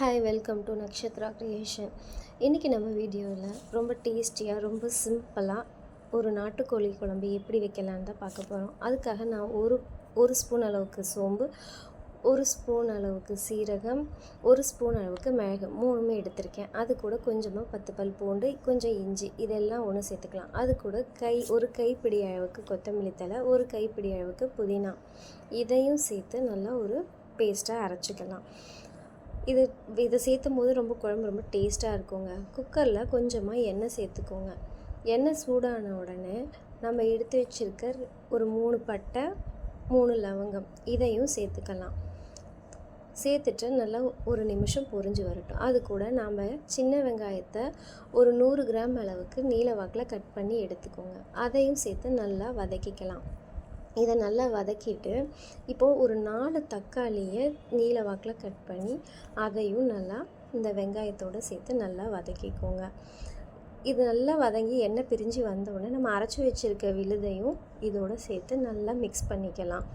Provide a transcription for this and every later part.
Hi welcome to Nakshatra creation இன்றைக்கி நம்ம வீடியோவில் ரொம்ப டேஸ்டியாக ரொம்ப சிம்பிளாக ஒரு நாட்டுக்கோழி குழம்பு எப்படி வைக்கலான்னு தான் பார்க்க போகிறோம் அதுக்காக நான் ஒரு ஒரு ஸ்பூன் அளவுக்கு சோம்பு ஒரு ஸ்பூன் அளவுக்கு சீரகம் ஒரு ஸ்பூன் அளவுக்கு மிளகு மூணுமே எடுத்திருக்கேன். அது கூட கொஞ்சமாக பத்து பல் பூண்டு கொஞ்சம் இஞ்சி இதெல்லாம் ஒன்று சேர்த்துக்கலாம். அது கூட கை ஒரு கைப்பிடி அளவுக்கு கொத்தமல்லி தழை ஒரு கைப்பிடி அளவுக்கு புதினா. இதையும் சேர்த்து நல்லா ஒரு பேஸ்ட்டாக அரைச்சிக்கலாம். இது இதை சேர்த்தும் போது ரொம்ப குழம்பு ரொம்ப டேஸ்ட்டாக இருக்குங்க. குக்கரில் கொஞ்சமாக எண்ணெய் சேர்த்துக்கோங்க. எண்ணெய் சூடான உடனே நம்ம எடுத்து வச்சிருக்க ஒரு மூணு பட்டை மூணு லவங்கம் இதையும் சேர்த்துக்கலாம். சேர்த்துட்டு நல்லா ஒரு நிமிஷம் பொரிஞ்சு வரட்டும். அது கூட நாம் சின்ன வெங்காயத்தை ஒரு நூறு கிராம் அளவுக்கு நீல வாக்கில் கட் பண்ணி எடுத்துக்கோங்க. அதையும் சேர்த்து நல்லா வதக்கிக்கலாம். இதை நல்லா வதக்கிட்டு இப்போது ஒரு நாலு தக்காளியை நீல வாக்கில் கட் பண்ணி அதையும் நல்லா இந்த வெங்காயத்தோடு சேர்த்து நல்லா வதக்கிக்கோங்க. இது நல்லா வதங்கி எண்ணெய் பிரிஞ்சு வந்தவுடனே நம்ம அரைச்சி வச்சுருக்க விழுதையும் இதோடு சேர்த்து நல்லா மிக்ஸ் பண்ணிக்கலாம்.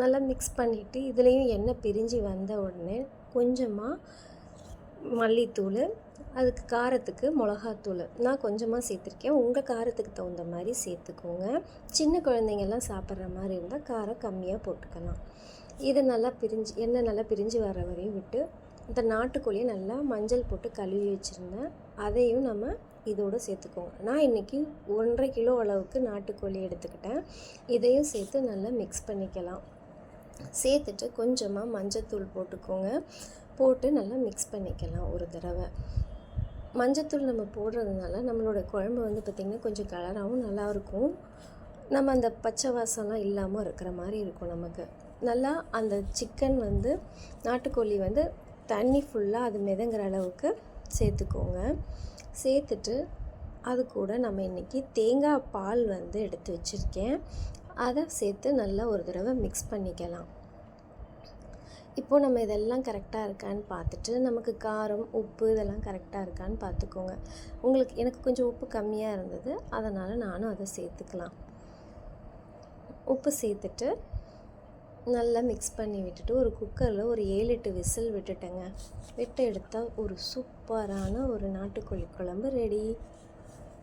நல்லா மிக்ஸ் பண்ணிவிட்டு இதுலேயும் எண்ணெய் பிரிஞ்சு வந்த உடனே கொஞ்சமாக மல்லித்தூள் அதுக்கு காரத்துக்கு மிளகாத்தூள். நான் கொஞ்சமாக சேர்த்துருக்கேன். உங்கள் காரத்துக்கு தகுந்த மாதிரி சேர்த்துக்கோங்க. சின்ன குழந்தைங்கள்லாம் சாப்பிட்ற மாதிரி இருந்தால் காரம் கம்மியாக போட்டுக்கலாம். இதை நல்லா பிரிஞ்சு எண்ணெய் நல்லா பிரிஞ்சு வர வரையும் விட்டு இந்த நாட்டுக்கோழியை நல்லா மஞ்சள் போட்டு கழுவி வச்சுருந்தேன் அதையும் நம்ம இதோடு சேர்த்துக்கோங்க. நான் இன்றைக்கி ஒன்றரை கிலோ அளவுக்கு நாட்டுக்கோழி எடுத்துக்கிட்டேன். இதையும் சேர்த்து நல்லா மிக்ஸ் பண்ணிக்கலாம். சேர்த்துட்டு கொஞ்சமாக மஞ்சத்தூள் போட்டுக்கோங்க. போட்டு நல்லா மிக்ஸ் பண்ணிக்கலாம் ஒரு தடவை. மஞ்சத்தூள் நம்ம போடுறதுனால நம்மளோட குழம்பு வந்து பார்த்திங்கன்னா கொஞ்சம் கலராகவும் நல்லாயிருக்கும். நம்ம அந்த பச்சை வாசம்லாம் இல்லாமல் இருக்கிற மாதிரி இருக்கும் நமக்கு. நல்லா அந்த சிக்கன் வந்து நாட்டுக்கோழி வந்து தண்ணி ஃபுல்லாக அது மிதங்குற அளவுக்கு சேர்த்துக்கோங்க. சேர்த்துட்டு அது கூட நம்ம இன்றைக்கி தேங்காய் பால் வந்து எடுத்து வச்சுருக்கேன். அதை சேர்த்து நல்லா ஒரு தடவை மிக்ஸ் பண்ணிக்கலாம். இப்போது நம்ம இதெல்லாம் கரெக்டாக இருக்கான்னு பார்த்துட்டு நமக்கு காரம் உப்பு இதெல்லாம் கரெக்டாக இருக்கான்னு பார்த்துக்கோங்க. உங்களுக்கு எனக்கு கொஞ்சம் உப்பு கம்மியாக இருந்தது. அதனால் நானும் அதை சேர்த்துக்கலாம். உப்பு சேர்த்துட்டு நல்லா மிக்ஸ் பண்ணி விட்டுட்டு ஒரு குக்கரில் ஒரு ஏழு எட்டு விசில் விட்டுட்டேங்க. விட்டு எடுத்தால் ஒரு சூப்பரான ஒரு நாட்டுக்கோழி குழம்பு ரெடி